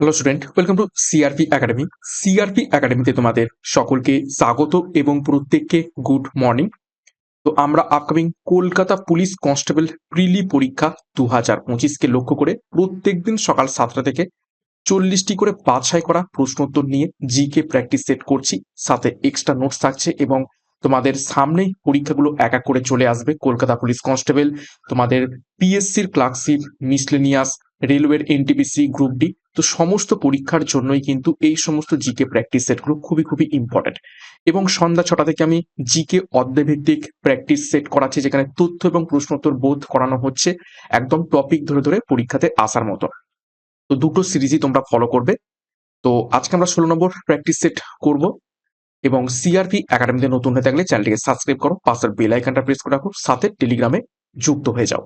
Hello student welcome to CRP academy CRP একাডেমিতে তোমাদের সকলকে স্বাগত এবং প্রত্যেককে গুড মর্নিং তো আমরা upcoming Kolkata police constable prelim পরীক্ষা দু হাজার পঁচিশকে লক্ষ্য করে প্রত্যেকদিন সকাল সাতটা থেকে চল্লিশটি করে বাছাই করা প্রশ্নোত্তর নিয়ে জিকে প্র্যাকটিস সেট করছি। সাথে এক্সট্রা নোটস থাকছে এবং তোমাদের সামনেই পরীক্ষাগুলো এক এক করে চলে আসবে। কলকাতা পুলিশ কনস্টেবল, তোমাদের পিএসসির ক্লার্কশিপ মিসলেনিয়াস রেলওয়ের এনটিপিসি গ্রুপ ডি তো সমস্ত পরীক্ষার জন্যই কিন্তু এই সমস্ত জিকে প্র্যাকটিস সেটগুলো খুবই খুবই ইম্পর্টেন্ট এবং সন্ধ্যা ছটা থেকে আমি জিকে অধ্যায়ভিত্তিক প্র্যাকটিস সেট করাচ্ছি, যেখানে তথ্য এবং প্রশ্নোত্তর বোধ করানো হচ্ছে একদম টপিক ধরে ধরে পরীক্ষাতে আসার মতো। তো দুটো সিরিজই তোমরা ফলো করবে। তো আজকে আমরা ষোলো নম্বর প্র্যাকটিস সেট করব এবং সিআরপি একাডেমিতে নতুন হয়ে থাকলে চ্যানেলটিকে সাবস্ক্রাইব করো, পাশের বেল আইকনটা প্রেস করে রাখো, সাথে টেলিগ্রামে যুক্ত হয়ে যাও।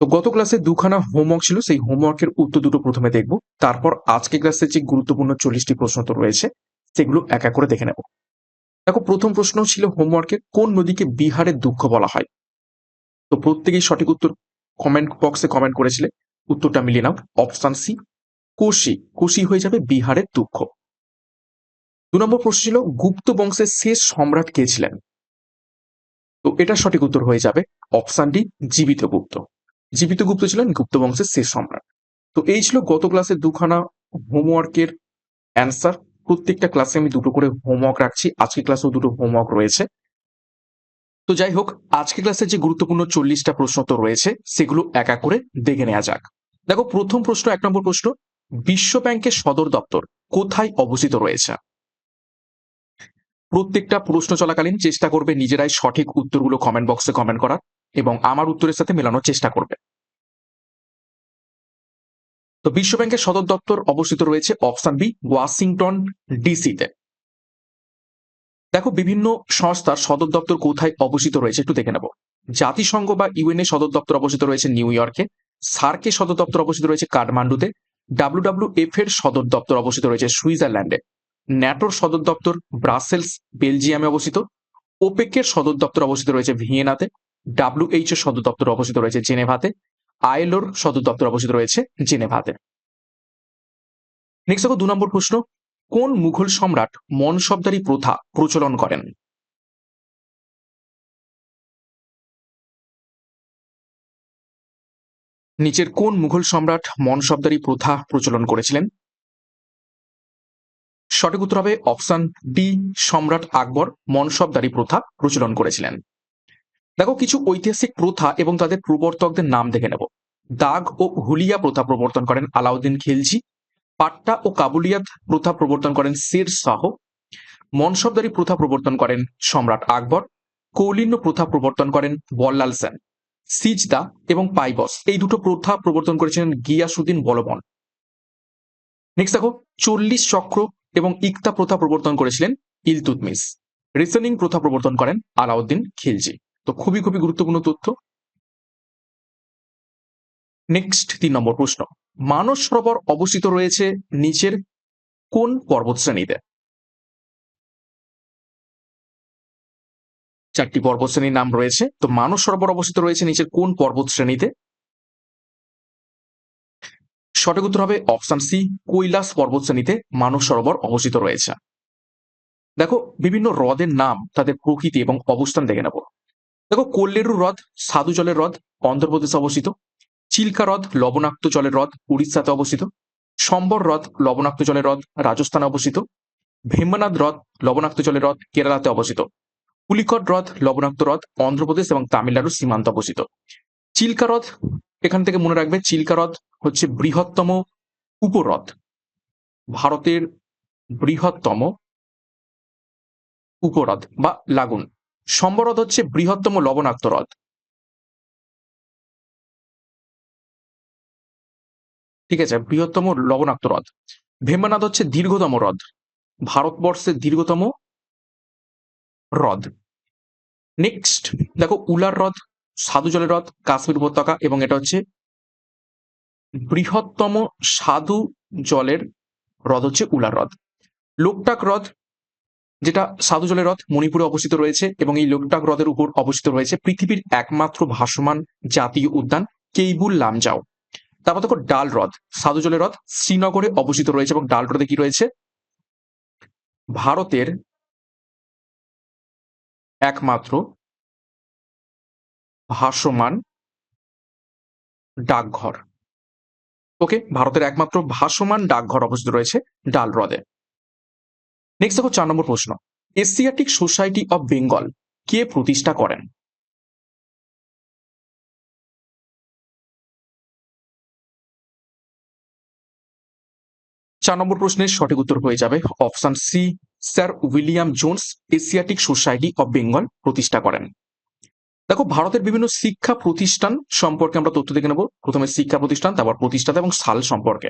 তো গত ক্লাসে দুখানা হোমওয়ার্ক ছিল, সেই হোমওয়ার্কের উত্তর দুটো প্রথমে দেখব। তারপর আজকে ক্লাসে যে গুরুত্বপূর্ণ চল্লিশটি প্রশ্ন তো রয়েছে, সেগুলো এক এক করে দেখে নেব। দেখো, প্রথম প্রশ্ন ছিল হোমওয়ার্কে কোন নদীকে বিহারের দুঃখ বলা হয়? তো প্রত্যেকেই সঠিক উত্তর কমেন্ট বক্সে কমেন্ট করেছিলে। উত্তরটা মিলিয়ে নাও। অপশান সি কোশি কোশি হয়ে যাবে বিহারের দুঃখ। দু নম্বর প্রশ্ন ছিল, গুপ্ত বংশের শেষ সম্রাট কে ছিলেন? তো এটা সঠিক উত্তর হয়ে যাবে অপশন ডি জীবিত গুপ্ত। জীবিত গুপ্ত ছিলেন গুপ্ত বংশের শেষ সম্রাট। তো এই ছিল গত ক্লাসে দুখানা হোমওয়ার্কের অ্যান্সার প্রত্যেকটা ক্লাসে আমি দুটো করে হোমওয়ার্ক রাখছি। আজকে ক্লাসেও দুটো হোমওয়ার্ক রয়েছে। তো যাই হোক আজকে ক্লাসে যে গুরুত্বপূর্ণ চল্লিশটা প্রশ্ন তো রয়েছে, সেগুলো এক এক করে দেখে নেওয়া যাক। দেখো, প্রথম প্রশ্ন, এক নম্বর প্রশ্ন। বিশ্ব ব্যাংকের সদর দপ্তর কোথায় অবস্থিত রয়েছে? প্রত্যেকটা প্রশ্ন চলাকালীন চেষ্টা করবে নিজেরাই সঠিক উত্তরগুলো কমেন্ট বক্সে কমেন্ট করার। এবং আমার উত্তরের সাথে মেলানোর চেষ্টা করবে। তো বিশ্ব ব্যাংকের সদর দপ্তর অবস্থিত রয়েছে অপশন বি, ওয়াশিংটন ডিসিতে। দেখো, বিভিন্ন সংস্থার সদর দপ্তর কোথায় অবস্থিত রয়েছে একটু দেখে নেব। জাতিসংঘ বা ইউএনএ সদর দপ্তর অবস্থিত রয়েছে নিউ ইয়র্কে সার্কের সদর দপ্তর অবস্থিত রয়েছে কাঠমান্ডুতে ডাব্লিউডাব্লিউ এফ এর সদর দপ্তর অবস্থিত রয়েছে সুইজারল্যান্ডে, ন্যাটোর সদর দপ্তর ব্রাসেলস, বেলজিয়ামে অবস্থিত ওপেকের সদর দপ্তর অবস্থিত রয়েছে ভিয়েনাতে ডাব্লিউএইচ এর সদর দপ্তর অবস্থিত রয়েছে জেনেভাতে। আইএলওর সদর দপ্তর অবস্থিত রয়েছে জেনেভাতে। নেক্সট দেখো দু নম্বর প্রশ্ন, কোন মুঘল সম্রাট মনসবদারি প্রথা প্রচলন করেন? নিচের কোন মুঘল সম্রাট মনসবদারি প্রথা প্রচলন করেছিলেন? সঠিক উত্তর হবে অপশন ডি সম্রাট আকবর মনসবদারি প্রথা প্রচলন করেছিলেন। দেখো, কিছু ঐতিহাসিক প্রথা এবং তাদের প্রবর্তকদের নাম দেখে নেব। দাগ ও হুলিয়া প্রথা প্রবর্তন করেন আলাউদ্দিন খিলজি, পাট্টা ও কাবুলিয়াত প্রথা প্রবর্তন করেন শের শাহ, মনসবদারি প্রথা প্রবর্তন করেন সম্রাট আকবর, কৌলিন্য প্রথা প্রবর্তন করেন বল্লাল সেন, সিজদা এবং পাইবস। এই দুটো প্রথা প্রবর্তন করেছিলেন গিয়াসুদ্দিন বলবন। নেক্সট দেখো, চল্লিশ চক্র এবং ইকতা প্রথা প্রবর্তন করেছিলেন ইলতুতমিস রিসনিং প্রথা প্রবর্তন করেন আলাউদ্দিন খিলজি। তো খুবই খুবই গুরুত্বপূর্ণ তথ্য। নেক্সট তিন নম্বর প্রশ্ন। মানস সরোবর অবস্থিত রয়েছে নিচের কোন পর্বত শ্রেণীতে চারটি পর্বত শ্রেণির নাম রয়েছে। তো মানস সরোবর অবস্থিত রয়েছে নিচের কোন পর্বত শ্রেণীতে সঠিক উত্তর হবে অপশন সি, কৈলাস পর্বত শ্রেণীতে মানস সরোবর অবস্থিত রয়েছে। দেখো, বিভিন্ন হ্রদের নাম, তাদের প্রকৃতি এবং অবস্থান দেখে নেব। দেখো কল্লেরু হ্রদ, সাধু জলের হ্রদ, অন্ধ্রপ্রদেশে অবস্থিত। চিল্কা হ্রদ, লবণাক্ত জলের হ্রদ, উড়িষ্যাতে অবস্থিত। সম্বর হ্রদ, লবণাক্ত জলের হ্রদ, রাজস্থানে অবস্থিত। ভীমনাথ হ্রদ, লবণাক্ত জলের হ্রদ, কেরালাতে অবস্থিত। পুলিকট হ্রদ, লবণাক্ত হ্রদ, অন্ধ্রপ্রদেশ এবং তামিলনাড়ুর সীমান্ত অবস্থিত। চিল্কা হ্রদ, এখান থেকে মনে রাখবে চিল্কা হ্রদ হচ্ছে বৃহত্তম উপহ্রদ। ভারতের বৃহত্তম উপহ্রদ বা লাগুন। সম্বর হ্রদ হচ্ছে বৃহত্তম লবণাক্ত হ্রদ। ঠিক আছে, বৃহত্তম লবণাক্ত হ্রদ। ভীমনাথ হচ্ছে দীর্ঘতম হ্রদ। ভারতবর্ষের দীর্ঘতম হ্রদ। নেক্সট দেখো উলার হ্রদ, সাধু জলের হ্রদ, কাশ্মীর উপত্যকা এবং এটা হচ্ছে বৃহত্তম সাধু জলের হ্রদ হচ্ছে উলার হ্রদ। লোকটাক হ্রদ যেটা সাধু জলের হ্রদ মণিপুরে অবস্থিত রয়েছে এবং এই লোকটাক হ্রদের উপর অবস্থিত রয়েছে পৃথিবীর একমাত্র ভাসমান জাতীয় উদ্যান কেইবুল লামজাও। তারপর দেখো ডাল হ্রদ সাধু জলের হ্রদ শ্রীনগরে অবস্থিত রয়েছে এবং ডাল হ্রদে কি রয়েছে? ভারতের একমাত্র ভাসমান ডাকঘর। ওকে, ভারতের একমাত্র ভাসমান ডাকঘর অবস্থিত রয়েছে ডাল হ্রদে নেক্সট দেখো চার নম্বর প্রশ্ন। এশিয়াটিক সোসাইটি অফ বেঙ্গল কে প্রতিষ্ঠা করেন? চার নম্বর প্রশ্নের সঠিক উত্তর হয়ে যাবে option C sir William Jones Asiatic society of Bengal প্রতিষ্ঠা করেন। দেখো, ভারতের বিভিন্ন শিক্ষা প্রতিষ্ঠান সম্পর্কে আমরা তথ্য দেখে নেব। প্রথমে শিক্ষা প্রতিষ্ঠান, তারপর প্রতিষ্ঠাতা এবং সাল সম্পর্কে।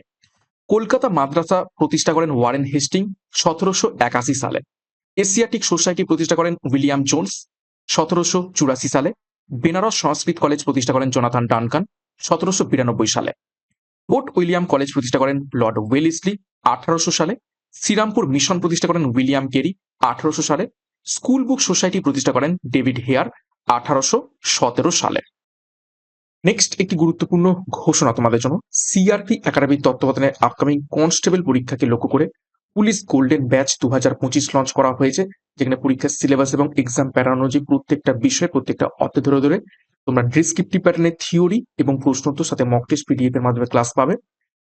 কলকাতা মাদ্রাসা প্রতিষ্ঠা করেন ওয়ারেন হেস্টিং সতেরোশো একাশি সালে। এশিয়াটিক সোসাইটি প্রতিষ্ঠা করেন উইলিয়াম জোন্স সতেরোশো চুরাশি সালে। বেনারস সংস্কৃত কলেজ প্রতিষ্ঠা করেন জোনাথন ডানকান সতেরোশো বিরানব্বই সালে। ফোর্ট উইলিয়াম কলেজ প্রতিষ্ঠা করেন লর্ড ওয়েলিসলি আঠারোশো সালে। শ্রীরামপুর মিশন প্রতিষ্ঠা করেন উইলিয়াম কেরি আঠারোশো সালে। স্কুল বুক সোসাইটি প্রতিষ্ঠা করেন ডেভিড হেয়ার আঠারোশো সতেরো সালে। নেক্সট একটি গুরুত্বপূর্ণ ঘোষণা তোমাদের জন্য। সিআরপি একাডেমির তত্ত্বাবধানে আপকামিং কনস্টেবল পরীক্ষাকে লক্ষ্য করে পুলিশ গোল্ডেন ব্যাচ দু হাজার পঁচিশ লঞ্চ করা হয়েছে, যেখানে পরীক্ষার সিলেবাস এবং এক্সাম প্যাটার্ন অনুযায়ী প্রত্যেকটা বিষয়, প্রত্যেকটা অর্থে ধরে ধরে তোমরা ডিসক্রিপটিভ প্যাটার্নের থিওরি এবং প্রশ্নোত্তর, সাথে মক টেস্ট পিডিএফ এর মাধ্যমে ক্লাস পাবে।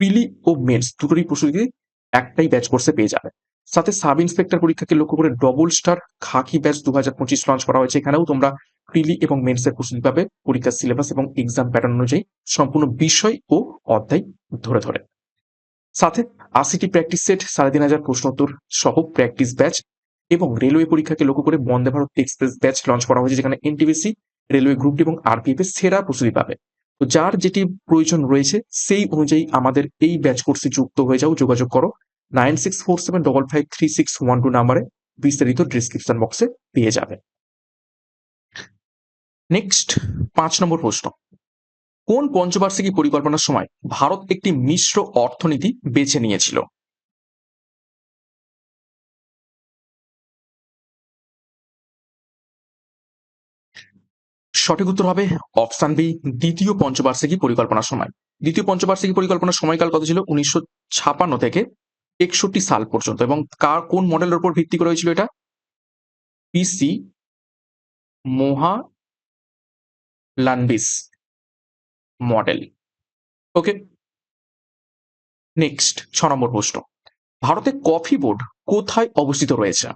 প্রিলি ও মেন্স দুটোরই প্রস্তুতি একটাই ব্যাচ কোর্সে পেয়ে যাবে। সাথে সাব ইন্সপেক্টর পরীক্ষাকে লক্ষ্য করে ডবল স্টার খাকি ব্যাচ দু হাজার পঁচিশ লঞ্চ করা হয়েছে। এখানেও তোমরা প্রিলি এবং মেন্সের প্রস্তুতি পাবে, পরীক্ষার সিলেবাস এবং এক্সাম প্যাটার্ন অনুযায়ী সম্পূর্ণ বিষয় ও অধ্যায় ধরে ধরে। সাথে আশিটি প্র্যাকটিস সেট সাড়ে তিন হাজার প্রশ্নোত্তর সহ প্র্যাকটিস ব্যাচ এবং রেলওয়ে পরীক্ষাকে লক্ষ্য করে Vande Bharat express batch launch করা হয়েছে, যেখানে এনটিবিসি রেলওয়ে গ্রুপ এবং আরপিএফ এর সেরা প্রস্তুতি পাবে। তো যার যেটি প্রয়োজন রয়েছে, সেই অনুযায়ী আমাদের এই ব্যাচ কোর্সে যুক্ত হয়ে যাও, যোগাযোগ করো nine six four seven double five three six one two নাম্বারে, বিস্তারিত ডিসক্রিপশন বক্সে পেয়ে যাবে। নেক্সট পাঁচ নম্বর প্রশ্ন। কোন পঞ্চবার্ষিকী পরিকল্পনার সময় ভারত একটি মিশ্র অর্থনীতি বেছে নিয়েছিল? সঠিক উত্তর হবে অপশন বি, দ্বিতীয় পঞ্চবার্ষিকী পরিকল্পনার সময়। দ্বিতীয় পঞ্চবার্ষিকী পরিকল্পনার সময়কাল কত ছিল? উনিশশো ছাপান্ন থেকে একষট্টি সাল পর্যন্ত। এবং কার, কোন মডেলের উপর ভিত্তি করে হয়েছিল এটা? পিসি মোহা লানবিস মডেল ওকে নেক্সট ছ নম্বর প্রশ্ন। ভারতে কফি বোর্ড কোথায় অবস্থিত রয়েছে?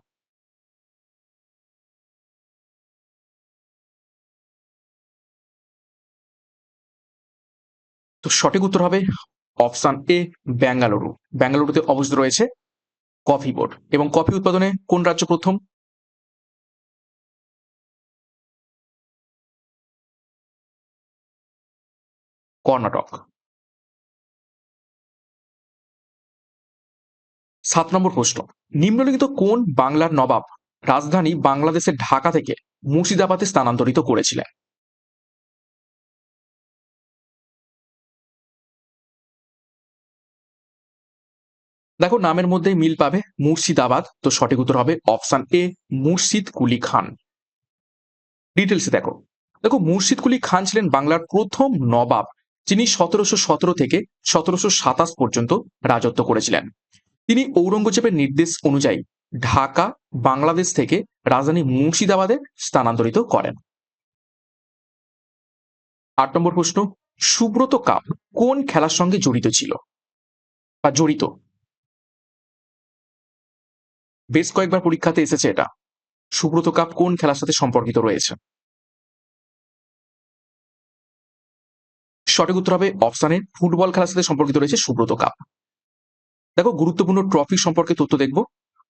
তো সঠিক উত্তর হবে অপশন এ বেঙ্গালুরু বেঙ্গালুরুতে অবস্থিত রয়েছে কফি বোর্ড এবং কফি উৎপাদনে কোন রাজ্য প্রথম? কর্ণাটক। সাত নম্বর প্রশ্ন। নিম্নলিখিত কোন বাংলার নবাব রাজধানী বাংলাদেশের ঢাকা থেকে মুর্শিদাবাদে স্থানান্তরিত করেছিলেন? দেখো, নামের মধ্যে মিল পাবে মুর্শিদাবাদ। তো সঠিক উত্তর হবে অপশন এ, মুর্শিদ কুলি খান। ডিটেলসে দেখো। দেখো, মুর্শিদ কুলি খান ছিলেন বাংলার প্রথম নবাব। যিনি সতেরোশো সতেরো থেকে সতেরোশো সাতাশ পর্যন্ত রাজত্ব করেছিলেন। তিনি ঔরঙ্গজেবের নির্দেশ অনুযায়ী ঢাকা, বাংলাদেশ থেকে রাজধানী মুর্শিদাবাদে স্থানান্তরিত করেন। আট নম্বর প্রশ্ন, সুব্রত কাপ কোন খেলার সঙ্গে জড়িত ছিল? বা জড়িত? বেশ কয়েকবার পরীক্ষাতে এসেছে এটা। সুব্রত কাপ কোন খেলার সাথে সম্পর্কিত রয়েছে? সঠিক উত্তর হবে অপশানে ফুটবল খেলার সাথে সম্পর্কিত রয়েছে সুব্রত কাপ। দেখো, গুরুত্বপূর্ণ ট্রফি সম্পর্কে তথ্য দেখব।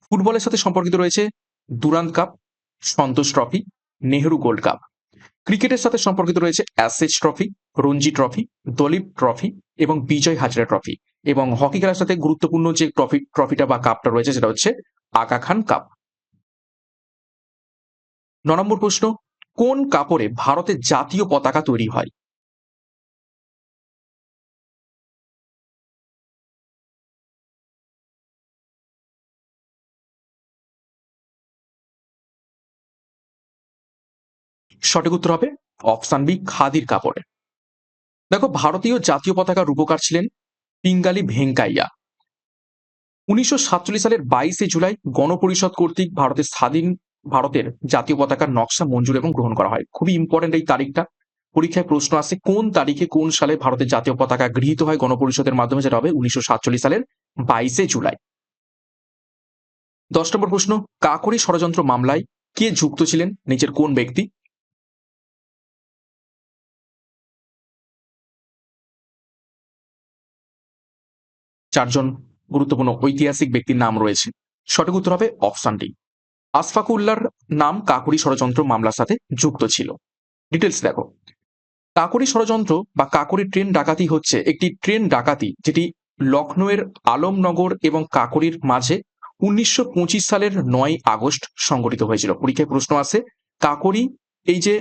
ফুটবলের সাথে সম্পর্কিত রয়েছে Durand cup, Santosh trophy, Nehru gold cup. ক্রিকেটের সাথে সম্পর্কিত রয়েছে Ashes trophy, Ranji trophy, Duleep trophy এবং বিজয় হাজরা ট্রফি এবং হকি খেলার সাথে গুরুত্বপূর্ণ যে ট্রফি, ট্রফিটা বা কাপটা রয়েছে সেটা হচ্ছে আগা খান কাপ। ন নম্বর প্রশ্ন, কোন কাপড়ে ভারতের জাতীয় পতাকা তৈরি হয়? সঠিক উত্তর হবে অপশান বি, খাদির কাপড়ে। দেখো, ভারতীয় জাতীয় পতাকার রূপকার ছিলেন পিঙ্গালি ভেঙ্কাইয়া। উনিশশো সাতচল্লিশ সালের বাইশে জুলাই গণপরিষদ কর্তৃক ভারতের স্বাধীন ভারতের জাতীয় পতাকার নকশা মঞ্জুর এবং গ্রহণ করা হয়। খুবই ইম্পর্টেন্ট এই তারিখটা। পরীক্ষায় প্রশ্ন আসে, কোন তারিখে কোন সালে ভারতের জাতীয় পতাকা গৃহীত হয় গণপরিষদের মাধ্যমে? যেটা হবে উনিশশো সাতচল্লিশ সালের বাইশে জুলাই। দশ নম্বর প্রশ্ন, কাকরি ষড়যন্ত্র মামলায় কে যুক্ত ছিলেন? নিচের কোন ব্যক্তি? চারজন গুরুত্বপূর্ণ ঐতিহাসিক ব্যক্তির নাম রয়েছে। সঠিক উত্তর হবে অপশন ডি। আশফাকুল্লার নাম কাকুরি ষড়যন্ত্র মামলার সাথে যুক্ত ছিল। ডিটেলস দেখো। কাকুরি ষড়যন্ত্র বা কাকুরি ট্রেন ডাকাতি হচ্ছে একটি ট্রেন ডাকাতি যেটি লখনৌয়ের আলমনগর এবং কাকুরির মাঝে উনিশশো পঁচিশ সালের নয় আগস্ট সংঘটিত হয়েছিল। পরীক্ষায় প্রশ্ন আসে, কাকুরি এই যে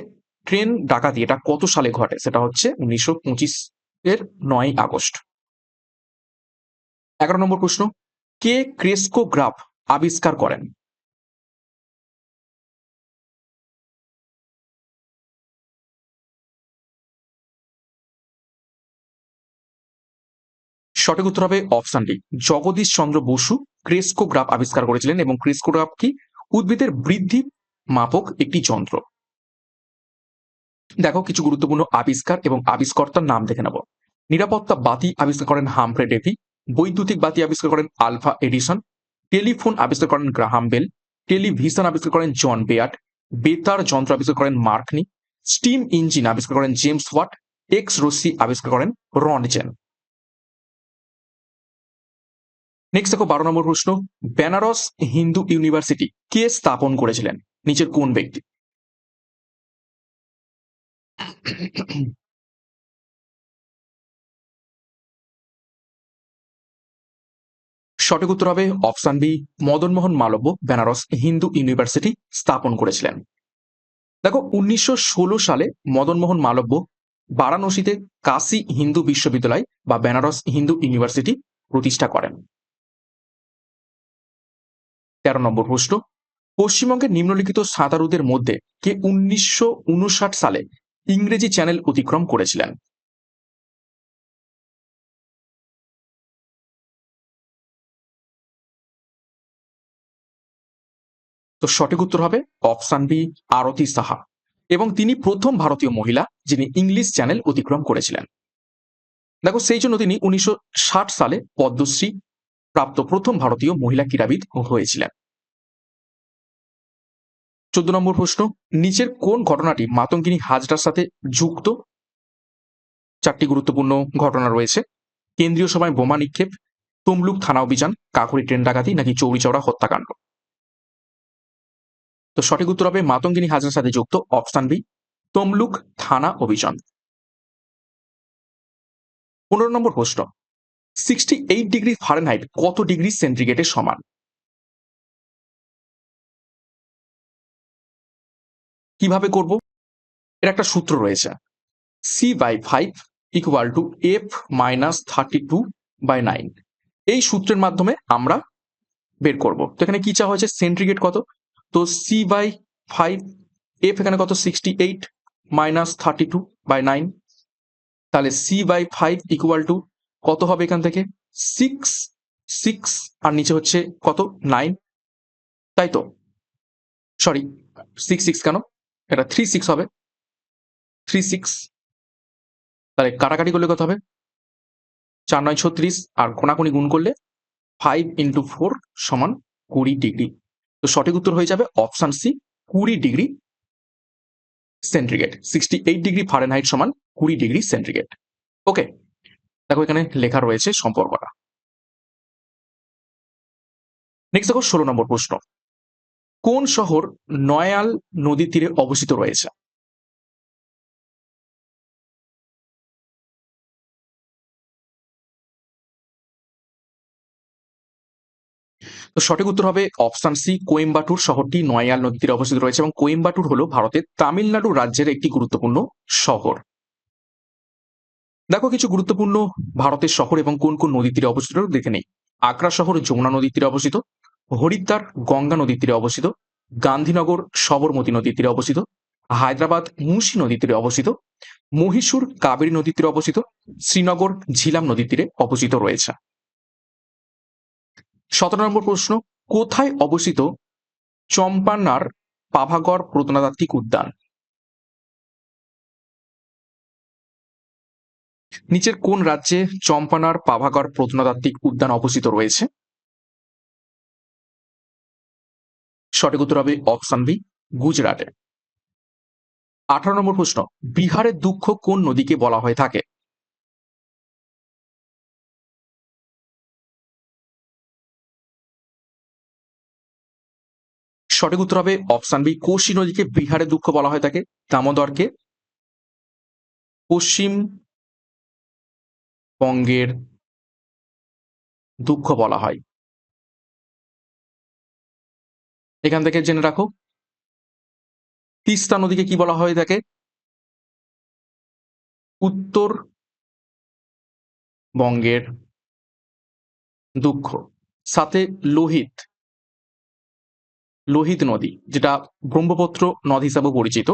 ট্রেন ডাকাতি এটা কত সালে ঘটে? সেটা হচ্ছে উনিশশো পঁচিশ এর নয় আগস্ট। এগারো নম্বর প্রশ্ন, কে ক্রেস্কোগ্রাফ আবিষ্কার করেন? সঠিক উত্তর হবে option D. Jagadish Chandra Bose crescograph আবিষ্কার করেছিলেন এবং ক্রেস্কোগ্রাফ কি? উদ্ভিদের বৃদ্ধি মাপক একটি যন্ত্র। দেখো কিছু গুরুত্বপূর্ণ আবিষ্কার এবং আবিষ্কর্তার নাম দেখে নেব। নিরাপত্তা বাতি আবিষ্কার করেন হামফ্রে ডেভি। বৈদ্যুতিক বাতি আবিষ্কার করেন আলফা এডিসন, টেলিফোন আবিষ্কার করেন গ্রাহাম বেল, টেলিভিশন আবিষ্কার করেন জন বেয়াট, বেতার যন্ত্র আবিষ্কার করেন মার্কনি স্টিম ইঞ্জিন আবিষ্কার করেন জেমস ওয়াট, এক্স রশ্মি আবিষ্কার করেন রনজেন নেক্সট দেখো বারো নম্বর প্রশ্ন, বেনারস হিন্দু ইউনিভার্সিটি কে স্থাপন করেছিলেন? নিচের কোন ব্যক্তি? সঠিক উত্তর হবে option B, Madanmohan Malaviya, Benares Hindu university স্থাপন করেছিলেন। দেখো, উনিশশো ষোলো সালে মদনমোহন মালব্য বারাণসীতে কাশী হিন্দু বিশ্ববিদ্যালয় বা বেনারস হিন্দু ইউনিভার্সিটি প্রতিষ্ঠা করেন। তেরো নম্বর প্রশ্ন, পশ্চিমবঙ্গের নিম্নলিখিত সাঁতারুদের মধ্যে কে উনিশশো উনষাট সালে ইংরেজি চ্যানেল অতিক্রম করেছিলেন? তো সঠিক উত্তর হবে অপশান বি, আরতি সাহা। এবং তিনি প্রথম ভারতীয় মহিলা যিনি ইংলিশ চ্যানেল অতিক্রম করেছিলেন। দেখো, সেই জন্য তিনি উনিশশো ষাট সালে পদ্মশ্রী প্রাপ্ত প্রথম ভারতীয় মহিলা ক্রীড়াবিদ হয়েছিলেন। চোদ্দ নম্বর প্রশ্ন, নিচের কোন ঘটনাটি মাতঙ্গিনী হাজরার সাথে যুক্ত? চারটি গুরুত্বপূর্ণ ঘটনা রয়েছে। কেন্দ্রীয় সভায় বোমা নিক্ষেপ, তমলুক থানা অভিযান কাকুরি ট্রেন ডাকাতি নাকি চৌরিচৌড়া হত্যাকাণ্ড? তো সঠিক উত্তর হবে মাতঙ্গিনী হাজরার সাথে যুক্ত, অপশান বি, তমলুক থানা অভিযান। পনেরো নম্বর প্রশ্ন সিক্সটি এইট ডিগ্রি ফারেনহাইট কত ডিগ্রি সেন্টিগ্রেডের সমান? কীভাবে করব? এর একটা সূত্র রয়েছে C by five equal to F minus thirty two by nine এই সূত্রের মাধ্যমে আমরা বের করব। তো এখানে কি চাওয়া হয়েছে? সেন্ট্রিগেট কত? তো সি বাই ফাইভ এফ এখানে কত? Sixty eight minus thirty two by nine তাহলে C by five equal to কত হবে এখান থেকে? সিক্স সিক্স আর নিচে হচ্ছে কত? নাইন তাই তো? সরি সিক্স সিক্স কেন? এটা থ্রি সিক্স হবে। থ্রি সিক্স তাহলে কাটাকাটি করলে কত হবে? চার, নয়, ছত্রিশ। আর কোনাকুনি গুণ করলে ফাইভ ইন্টু ফোর সমান কুড়ি ডিগ্রি। তো সঠিক উত্তর হয়ে যাবে অপশান সি কুড়ি degree centigrade sixty eight degree Fahrenheit সমান কুড়ি ডিগ্রি সেন্ট্রিগেট ওকে দেখো এখানে লেখা রয়েছে সম্পর্কটা। নেক্সট দেখো ষোলো নম্বর প্রশ্ন। কোন শহর নয়াল নদীর তীরে অবস্থিত রয়েছে? তো সঠিক উত্তর হবে অপশন সি, কোয়েম্বাটুর শহরটি নয়াল নদীর তীরে অবস্থিত রয়েছে এবং কোয়েম্বাটুর হলো ভারতের তামিলনাড়ু রাজ্যের একটি গুরুত্বপূর্ণ শহর। দেখো কিছু গুরুত্বপূর্ণ ভারতের শহর এবং কোন কোন নদীর তীরে অবস্থিত দেখে নেই। আগ্রা শহর, যমুনা নদীর তীরে অবস্থিত, হরিদ্বার, গঙ্গা নদীর তীরে অবস্থিত, গান্ধীনগর, সবরমতী নদীর তীরে অবস্থিত, হায়দ্রাবাদ, মুন্সি নদীর তীরে অবস্থিত, মহীশূর, কাবেরী নদীর তীরে অবস্থিত, শ্রীনগর, ঝিলাম নদীর তীরে অবস্থিত রয়েছে। সতেরো নম্বর প্রশ্ন, কোথায় অবস্থিত চম্পান্নার পাভাগড় প্রত্নতাত্ত্বিক উদ্যান? নিচের কোন রাজ্যে চম্পানার পাভাগড় প্রত্নতাত্ত্বিক উদ্যান অবস্থিত রয়েছে? সঠিক উত্তর হবে অপশন বি, গুজরাটে। আঠারো নম্বর প্রশ্ন, বিহারের দুঃখ কোন নদীকে বলা হয়ে থাকে? সঠিক উত্তর হবে অপশন বি, কোশি নদীকে বিহারের দুঃখ বলা হয়ে থাকে দামোদরকে পশ্চিম বঙ্গের দুঃখ বলা হয়। এখান থেকে জেনে রাখো। তিস্তা নদীকে কি বলা হয় থাকে উত্তর বঙ্গের দুঃখ। সাথে লোহিত। লোহিত নদী, যেটা ব্রহ্মপুত্র নদ হিসাবে পরিচিত,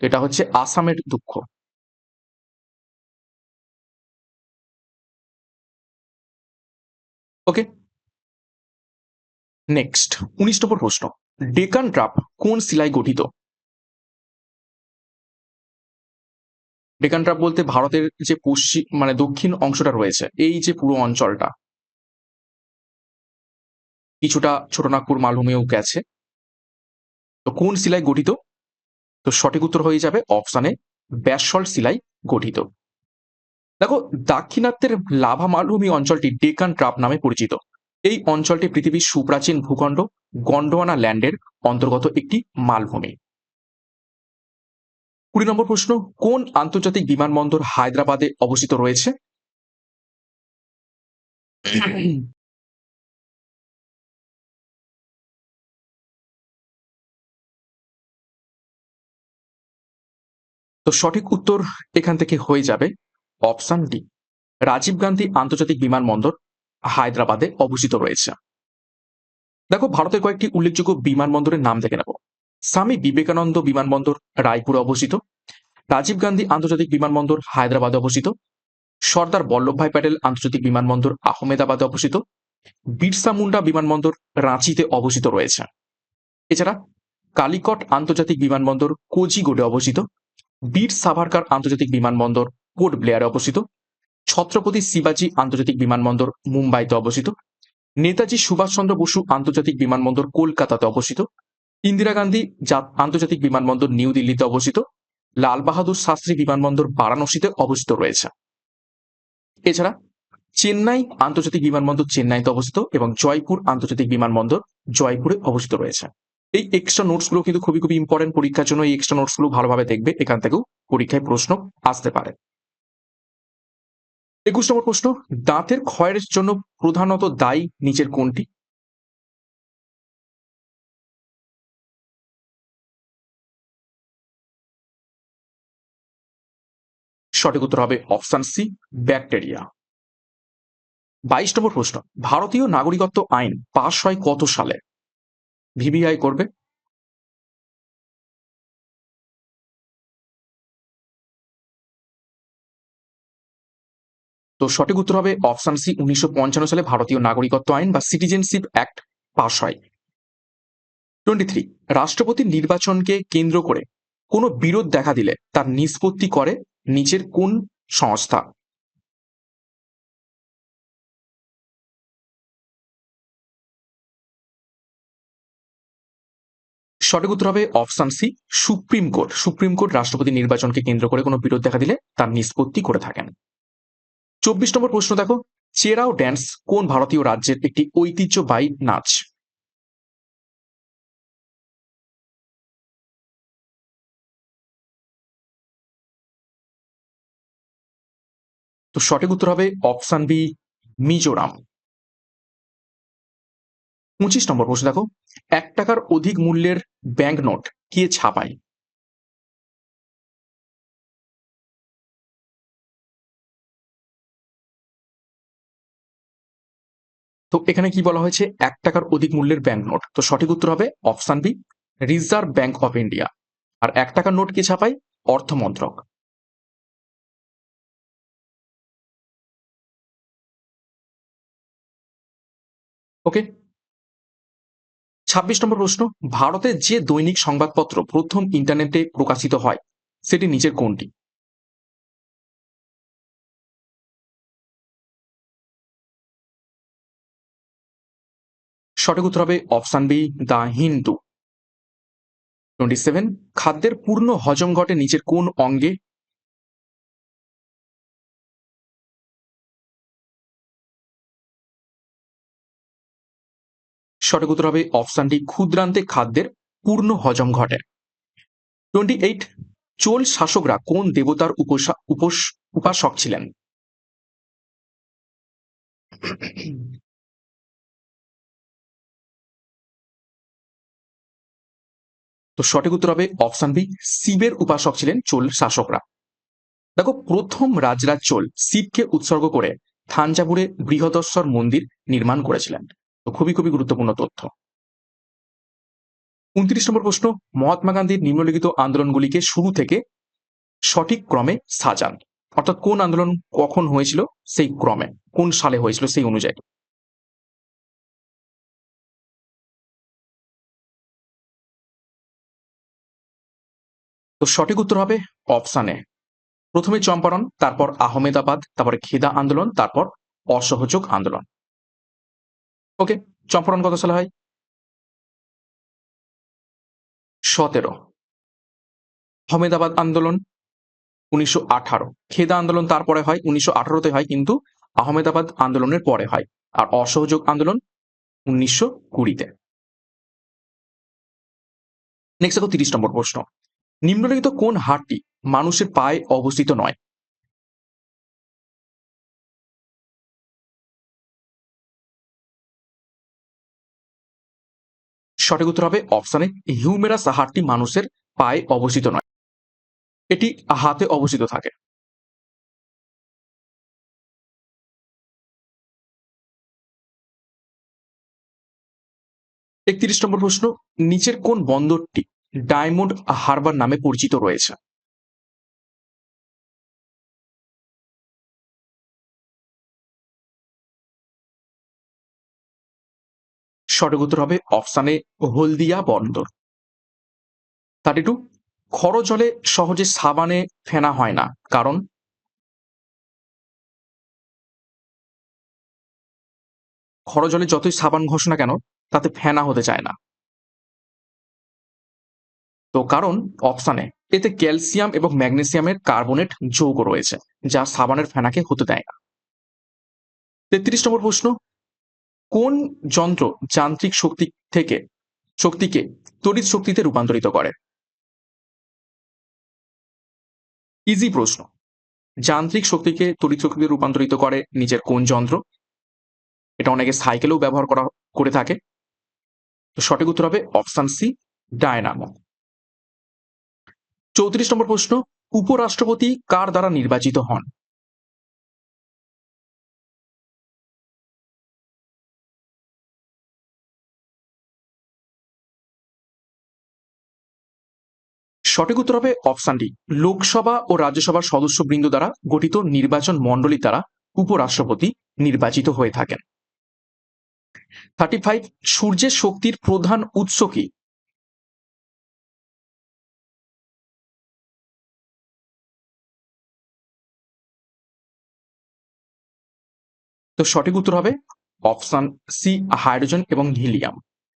এটা হচ্ছে আসামের দুঃখ। ওকে নেক্সট উনিশ নম্বর প্রশ্ন। ডেকান ট্রাপ কোন শিলায় গঠিত? ডেকান ট্রাপ বলতে ভারতের যে পশ্চিম মানে দক্ষিণ অংশটা রয়েছে, এই যে পুরো অঞ্চলটা, কিছুটা ছোটনাগপুর, মালভূমিও গেছে। তো কোন শিলায় গঠিত? তো সঠিক উত্তর হয়ে যাবে অপশানে ব্যাসল্ট শিলায় গঠিত। দেখো, দাক্ষিণাত্যের লাভা মালভূমি অঞ্চলটি ডেকান ট্রাপ নামে পরিচিত। এই অঞ্চলটি পৃথিবীর সুপ্রাচীন ভূখণ্ড গন্ডোয়ানা ল্যান্ডের অন্তর্গত একটি মালভূমি। কুড়ি নম্বর প্রশ্ন, কোন আন্তর্জাতিক বিমানবন্দর হায়দ্রাবাদে অবস্থিত রয়েছে? তো সঠিক উত্তর এখান থেকে হয়ে যাবে অপশন ডি। রাজীব গান্ধী আন্তর্জাতিক বিমানবন্দর হায়দ্রাবাদে অবস্থিত রয়েছে। দেখো, ভারতের কয়েকটি উল্লেখযোগ্য বিমানবন্দরের নাম দেখে নেব। স্বামী বিবেকানন্দ বিমানবন্দর রায়পুরে অবস্থিত। রাজীব গান্ধী আন্তর্জাতিক বিমানবন্দর হায়দ্রাবাদে অবস্থিত। সর্দার বল্লভভাই প্যাটেল আন্তর্জাতিক বিমানবন্দর আহমেদাবাদে অবস্থিত। বিরসা মুন্ডা বিমানবন্দর রাঁচিতে অবস্থিত রয়েছে। এছাড়া কালিকট আন্তর্জাতিক বিমানবন্দর কোজিগোডে অবস্থিত। বীর সাভারকার আন্তর্জাতিক বিমানবন্দর পোর্ট ব্লেয়ারে অবস্থিত। ছত্রপতি শিবাজি আন্তর্জাতিক বিমানবন্দর মুম্বাইতে অবস্থিত। নেতাজি সুভাষচন্দ্র বসু আন্তর্জাতিক বিমানবন্দর কলকাতাতে অবস্থিত। ইন্দিরা গান্ধী আন্তর্জাতিক বিমানবন্দর নিউ দিল্লিতে অবস্থিত। লাল বাহাদুর শাস্ত্রী বিমানবন্দর বারাণসীতে অবস্থিত রয়েছে। এছাড়া চেন্নাই আন্তর্জাতিক বিমানবন্দর চেন্নাইতে অবস্থিত এবং জয়পুর আন্তর্জাতিক বিমানবন্দর জয়পুরে অবস্থিত রয়েছে। এই এক্সট্রা নোটসগুলো কিন্তু খুবই খুবই ইম্পর্টেন্ট পরীক্ষার জন্য এই এক্সট্রা নোটসগুলো ভালোভাবে দেখবে, এখান থেকেও পরীক্ষায় প্রশ্ন আসতে পারে। একুশ নম্বর প্রশ্ন, দাঁতের ক্ষয়ের জন্য প্রধানত দায়ী নিচের কোনটি? সঠিক উত্তর হবে অপশান সি ব্যাকটেরিয়া বাইশ নম্বর প্রশ্ন, ভারতীয় নাগরিকত্ব আইন পাশ হয় কত সালে? ভিভিআই করবে? তো সঠিক উত্তর হবে অপশন সি, উনিশশো পঞ্চান্ন সালে ভারতীয় নাগরিকত্ব আইন বা সিটিজেনশিপ অ্যাক্ট পাশ হয়। টোয়েন্টি থ্রি রাষ্ট্রপতির নির্বাচনকে কেন্দ্র করে কোনো বিরোধ দেখা দিলে তার নিষ্পত্তি করে নিচের কোন সংস্থা? সঠিক উত্তর হবে option C supreme court supreme court রাষ্ট্রপতি নির্বাচনকে কেন্দ্র করে কোনো বিরোধ দেখা দিলে তার নিষ্পত্তি করে থাকেন। চব্বিশ নম্বর প্রশ্ন দেখো চেরাও ড্যান্স কোন ভারতীয় রাজ্যের একটি ঐতিহ্যবাহী নাচ? তো সঠিক উত্তর হবে অপশন বি মিজোরাম। পঁচিশ নম্বর প্রশ্ন দেখো এক টাকার অধিক মূল্যের ব্যাংক নোট কে ছাপায়? তো এখানে কি বলা হয়েছে? এক টাকার অধিক মূল্যের ব্যাংক নোট তো সঠিক উত্তর হবে option B reserve bank of India আর এক টাকার নোট কে ছাপায়? অর্থ মন্ত্রক। ওকে ছাব্বিশ নম্বর প্রশ্ন ভারতের যে দৈনিক সংবাদপত্র প্রথম ইন্টারনেটে প্রকাশিত হয়, সেটি নিচের কোনটি? সঠিক উত্তর হবে option B, the Hindu. Twenty seven, খাদ্যের পূর্ণ হজম ঘটে নিচের কোন অঙ্গে সঠিক উত্তর হবে অপশানটি ক্ষুদ্রান্তে খাদ্যের পূর্ণ হজম ঘটে। টোয়েন্টি এইট চোল শাসকরা কোন দেবতার উপসা- উপস- উপাসক ছিলেন? তো সঠিক উত্তর হবে অপশান বি, শিবের উপাসক ছিলেন চোল শাসকরা। দেখো, প্রথম রাজরাজ চোল শিবকে উৎসর্গ করে থাঞ্জাভুরে বৃহদস্বর মন্দির নির্মাণ করেছিলেন। তো খুবই খুবই গুরুত্বপূর্ণ তথ্য। উনত্রিশ নম্বর প্রশ্ন, মহাত্মা গান্ধীর নিম্নলিখিত আন্দোলনগুলিকে শুরু থেকে সঠিক ক্রমে সাজান। অর্থাৎ কোন আন্দোলন কখন হয়েছিল, সেই ক্রমে, কোন সালে হয়েছিল সেই অনুযায়ী। তো সঠিক উত্তর হবে অপশানে প্রথমে চম্পারণ, তারপর আহমেদাবাদ, তারপরে খেদা আন্দোলন, তারপর অসহযোগ আন্দোলন। ওকে, চম্পারণ কত সালে হয়? সতেরো। আহমেদাবাদ আন্দোলন উনিশশো আঠারো। খেদা আন্দোলন তারপরে হয়, উনিশশো আঠারোতে হয়, কিন্তু আহমেদাবাদ আন্দোলনের পরে হয়। আর অসহযোগ আন্দোলন উনিশশো কুড়িতে। নেক্সট দেখো তিরিশ নম্বর প্রশ্ন। নিম্নলিখিত কোন হাড়টি মানুষের পায়ে অবস্থিত নয়? সঠিক উত্তর হবে অপশানে হিউমেরাস হাড়টি মানুষের পায়ে অবস্থিত নয়। এটি হাতে অবস্থিত থাকে। একত্রিশ নম্বর প্রশ্ন, নিচের কোন বন্দরটি ডায়মন্ড হারবার নামে পরিচিত রয়েছে? সঠিক উত্তর হবে অপশানে হলদিয়া বন্দর। থার্টি টু খর জলে সহজে সাবানে ফেনা হয় না, কারণ? খর জলে যতই সাবান ঘোষণা কেন, তাতে ফেনা হতে চায় না। তো কারণ? অপশানে, এতে ক্যালসিয়াম এবং ম্যাগনেসিয়ামের কার্বনেট যৌগ রয়েছে, যা সাবানের ফেনাকে হতে দেয় না। তেত্রিশ নম্বর প্রশ্ন কোন যন্ত্র যান্ত্রিক শক্তি থেকে, শক্তিকে তড়িৎ শক্তিতে রূপান্তরিত করে? ইজি প্রশ্ন। যান্ত্রিক শক্তিকে তড়িৎ শক্তিতে রূপান্তরিত করে নিজের কোন যন্ত্র? এটা অনেকে সাইকেলেও ব্যবহার করা, করে থাকে। তো সঠিক উত্তর হবে অপশান সি, ডায়নামো। চৌত্রিশ নম্বর প্রশ্ন, উপরাষ্ট্রপতি কার দ্বারা নির্বাচিত হন? সঠিক উত্তর হবে অপশান ডি। লোকসভা ও রাজ্যসভার সদস্যবৃন্দ দ্বারা গঠিত নির্বাচন মণ্ডলী দ্বারা উপরাষ্ট্রপতি নির্বাচিত হয়ে থাকেন। থার্টি ফাইভ, সূর্যের শক্তির প্রধান উৎস কি? তো সঠিক উত্তর হবে অপশন সি, হাইড্রোজেন এবং হিলিয়াম।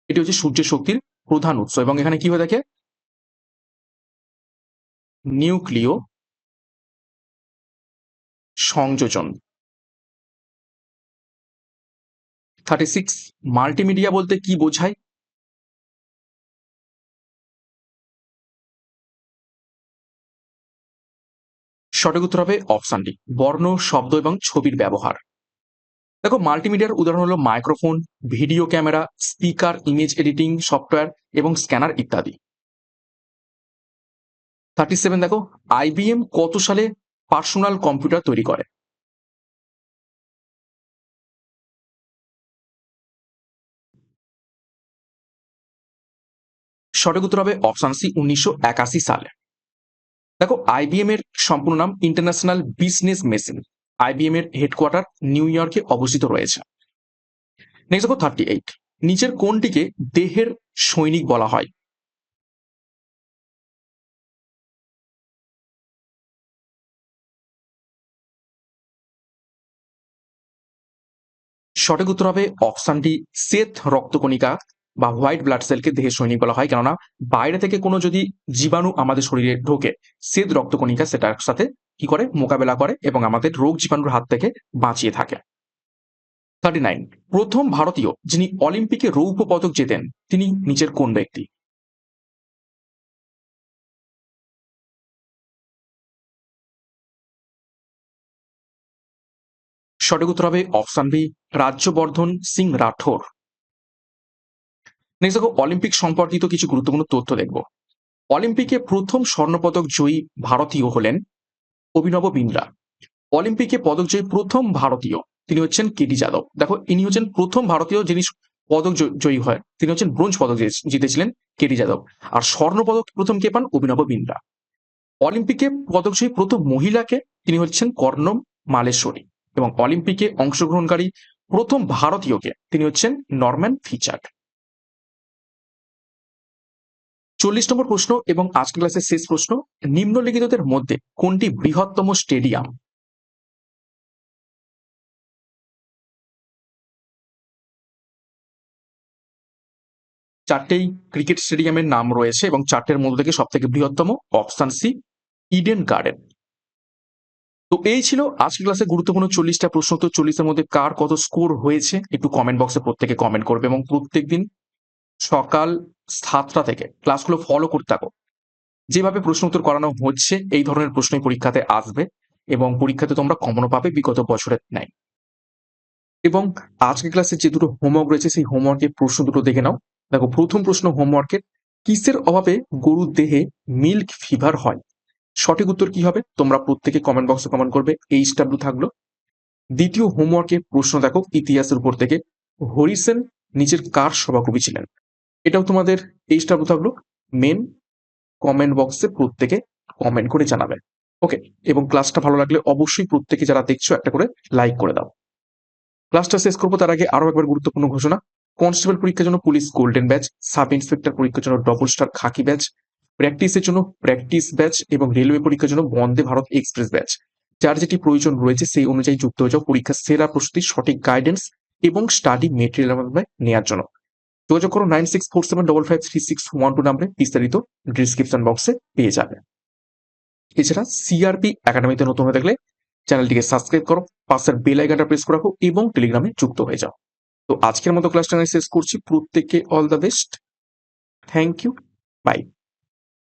এটি হচ্ছে সূর্যের শক্তির প্রধান উৎস এবং এখানে কি হয়ে থাকে? নিউক্লিয় সংযোজন। থার্টি সিক্স মাল্টিমিডিয়া বলতে কি বোঝায়? সঠিক উত্তর হবে অপশন ডি বর্ণ, শব্দ এবং ছবির ব্যবহার। দেখো মাল্টিমিডিয়ার উদাহরণ হলো microphone video camera speaker image editing software এবং স্ক্যানার ইত্যাদি। থার্টি সেভেন দেখো আইবিএম কত সালে পার্সোনাল কম্পিউটার তৈরি করে? সঠিক উত্তর হবে অপশন সি উনিশশো একাশি সালে। দেখো আইবিএম এর সম্পূর্ণ নাম ইন্টারন্যাশনাল বিজনেস মেশিন আইবিএম এর হেডকোয়ার্টার নিউ ইয়র্কে অবস্থিত রয়েছে। নেক্সট দেখো থার্টি এইট নিচের কোনটিকে দেহের সৈনিক বলা হয়? সঠিক উত্তর হবে অপশন সেথ রক্তকণিকা বা হোয়াইট ব্লাড সেলকে দেহের সৈনিক বলা হয়। কেননা, বাইরে থেকে কোনো যদি জীবাণু আমাদের শরীরে ঢোকে, শ্বেত রক্তকণিকা সেটার সাথে কি করে? মোকাবেলা করে এবং আমাদের রোগ জীবাণুর হাত থেকে বাঁচিয়ে থাকে। থার্টি নাইন প্রথম ভারতীয় যিনি অলিম্পিকে রৌপ্য পদক জেতেন, তিনি নিজের কোন ব্যক্তি? সঠিক উত্তর হবে option B, Rajyavardhan Singh Rathore next দেখো, অলিম্পিক সম্পর্কিত কিছু গুরুত্বপূর্ণ তথ্য দেখব। অলিম্পিকে প্রথম স্বর্ণপদক জয়ী ভারতীয় হলেন অভিনব বিন্দ্রা অলিম্পিকে পদক জয়ী প্রথম ভারতীয়, তিনি হচ্ছেন কেডি যাদব। দেখো, ইনি হচ্ছেন প্রথম ভারতীয় যিনি পদক জয়ী হয়, তিনি হচ্ছেন ব্রোঞ্জ পদক জিতে- জিতেছিলেন কেডি যাদব। আর স্বর্ণ পদক প্রথম কে পান? অভিনব বিন্দ্রা অলিম্পিকে পদক জয়ী প্রথম মহিলাকে, তিনি হচ্ছেন কর্ণম মালেশ্বরী। এবং অলিম্পিকে অংশগ্রহণকারী প্রথম ভারতীয়কে তিনি হচ্ছেন নরম্যান ফিচার্ড চল্লিশ নম্বর প্রশ্ন এবং আজকের ক্লাসের শেষ প্রশ্ন, নিম্নলিখিতদের মধ্যে কোনটি বৃহত্তম স্টেডিয়াম? চারটেই ক্রিকেট স্টেডিয়ামের নাম রয়েছে এবং চারটের মধ্যে থেকে সব থেকে বৃহত্তম অপশন সি, ইডেন গার্ডেন। তো এই ছিল আজকের ক্লাসে গুরুত্বপূর্ণ চল্লিশটা প্রশ্ন, তো চল্লিশের মধ্যে কার কত স্কোর হয়েছে একটু কমেন্ট বক্সে প্রত্যেকে কমেন্ট করবে এবং প্রত্যেকদিন সকাল সাতটা থেকে ক্লাসগুলো ফলো করতে থাকো। যেভাবে প্রশ্ন উত্তর করানো হচ্ছে, এই ধরনের প্রশ্নই পরীক্ষাতে আসবে এবং পরীক্ষাতে তোমরা কমনও পাবে বিগত বছরের ন্যায়। এবং আজকের ক্লাসে যে দুটো হোমওয়ার্ক রয়েছে, সেই হোমওয়ার্কের প্রশ্ন দুটো দেখে নাও। দেখো, প্রথম প্রশ্ন হোমওয়ার্কের কিসের অভাবে গরুর দেহে মিল্ক ফিভার হয়? সঠিক উত্তর কি হবে? তোমরা প্রত্যেকে কমেন্ট বক্সে কমেন্ট করবে। এইচ ডাব্লিউ থাকল। দ্বিতীয় হোমওয়ার্কের প্রশ্ন দেখো, ইতিহাসের উপর থেকে। হরিসেন নিচের কার সভাকবি ছিলেন? এটাও তোমাদের এইচ ডাব্লিউ থাকল। মেন কমেন্ট বক্সে প্রত্যেকে কমেন্ট করে জানাবে ওকে এবং ক্লাসটা ভালো লাগলে অবশ্যই প্রত্যেকে যারা দেখছ একটা করে লাইক করে দাও। ক্লাসটা শেষ করব, তার আগে আরও একবার গুরুত্বপূর্ণ ঘোষণা। কনস্টেবল পরীক্ষার জন্য police golden batch sub inspector পরীক্ষার জন্য ডবল স্টার খাকি ব্যাচ প্র্যাকটিসের জন্য প্র্যাকটিস ব্যাচ এবং রেলওয়ে পরীক্ষার জন্য বন্দে ভারত এক্সপ্রেস ব্যাচ যার যেটি প্রয়োজন রয়েছে, সেই অনুযায়ী যুক্ত হয়ে যাও পরীক্ষার সেরা প্রস্তুতি সঠিক গাইডেন্স এবং স্টাডি মেটেরিয়াল নেওয়ার জন্য। যোগাযোগ করো nine six four seven double five three six one two নাম্বারে বিস্তারিত ডিসক্রিপশন বক্সে পেয়ে যাবে। এছাড়া সিআরপি একাডেমিতে নতুন হয়ে থাকলে চ্যানেলটিকে সাবস্ক্রাইব করো, পাশের বেল আইকনটা প্রেস করে রাখো এবং টেলিগ্রামে যুক্ত হয়ে যাও। তো আজকের মতো ক্লাসটা আমি শেষ করছি। প্রত্যেককে all the best thank you bye